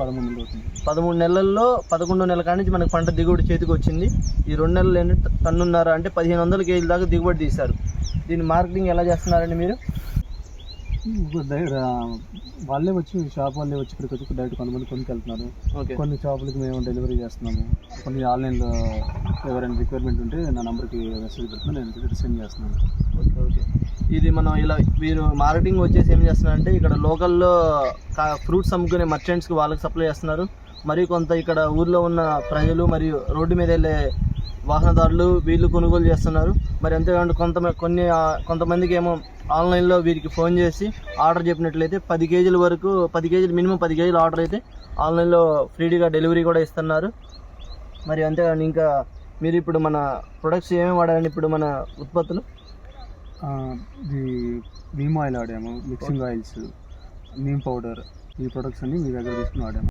పదమూడు నెలలు అవుతుంది. పదమూడు నెలల్లో పదకొండు నెలల కాడి నుంచి మనకు పంట దిగుబడి చేతికి వచ్చింది. ఈ రెండు నెలలు ఏంటంటే టన్నున్నర అంటే పదిహేను వందల కేజీల దాకా దిగుబడి తీశారు. దీని మార్కెటింగ్ ఎలా చేస్తున్నారండి మీరు? వాళ్ళే వచ్చి షాప్ వాళ్ళే వచ్చి ఇక్కడికి వచ్చి డైరెక్ట్ కొంతమంది కొనుకెళ్తున్నారు ఓకే. కొన్ని షాపులకి మేము డెలివరీ చేస్తున్నాము. కొన్ని ఆన్లైన్లో ఎవరైనా రిక్వైర్మెంట్ ఉంటే నా నెంబర్కి మెసేజ్ పెడుతున్నా నేను సెండ్ చేస్తున్నాను. Okay okay. ఇది మనం ఇలా మీరు మార్కెటింగ్ వచ్చేసి ఏం చేస్తున్నారంటే ఇక్కడ లోకల్లో ఫ్రూట్స్ అమ్ముకునే మర్చెంట్స్కి వాళ్ళకి సప్లై చేస్తున్నారు. మరియు కొంత ఇక్కడ ఊర్లో ఉన్న ప్రజలు మరియు రోడ్డు మీద వెళ్ళే వాహనదారులు వీళ్ళు కొనుగోలు చేస్తున్నారు. మరి అంతేకాకుండా కొంత కొన్ని కొంతమందికి ఏమో ఆన్లైన్లో వీరికి ఫోన్ చేసి ఆర్డర్ చెప్పినట్లయితే పది కేజీల వరకు పది కేజీలు మినిమం పది కేజీలు ఆర్డర్ అయితే ఆన్లైన్లో ఫ్రీగా డెలివరీ కూడా ఇస్తున్నారు. మరి అంతేకాకుండా ఇంకా మీరు ఇప్పుడు మన ప్రొడక్ట్స్ ఏమేమి వాడారండి ఇప్పుడు మన ఉత్పత్తులు? ఆ, నీమ్ ఆయిల్ వాడాము మిక్సింగ్ ఆయిల్స్ నీమ్ పౌడర్ ఈ ప్రొడక్ట్స్ అన్ని మీ దగ్గర తీసుకుని వాడాము.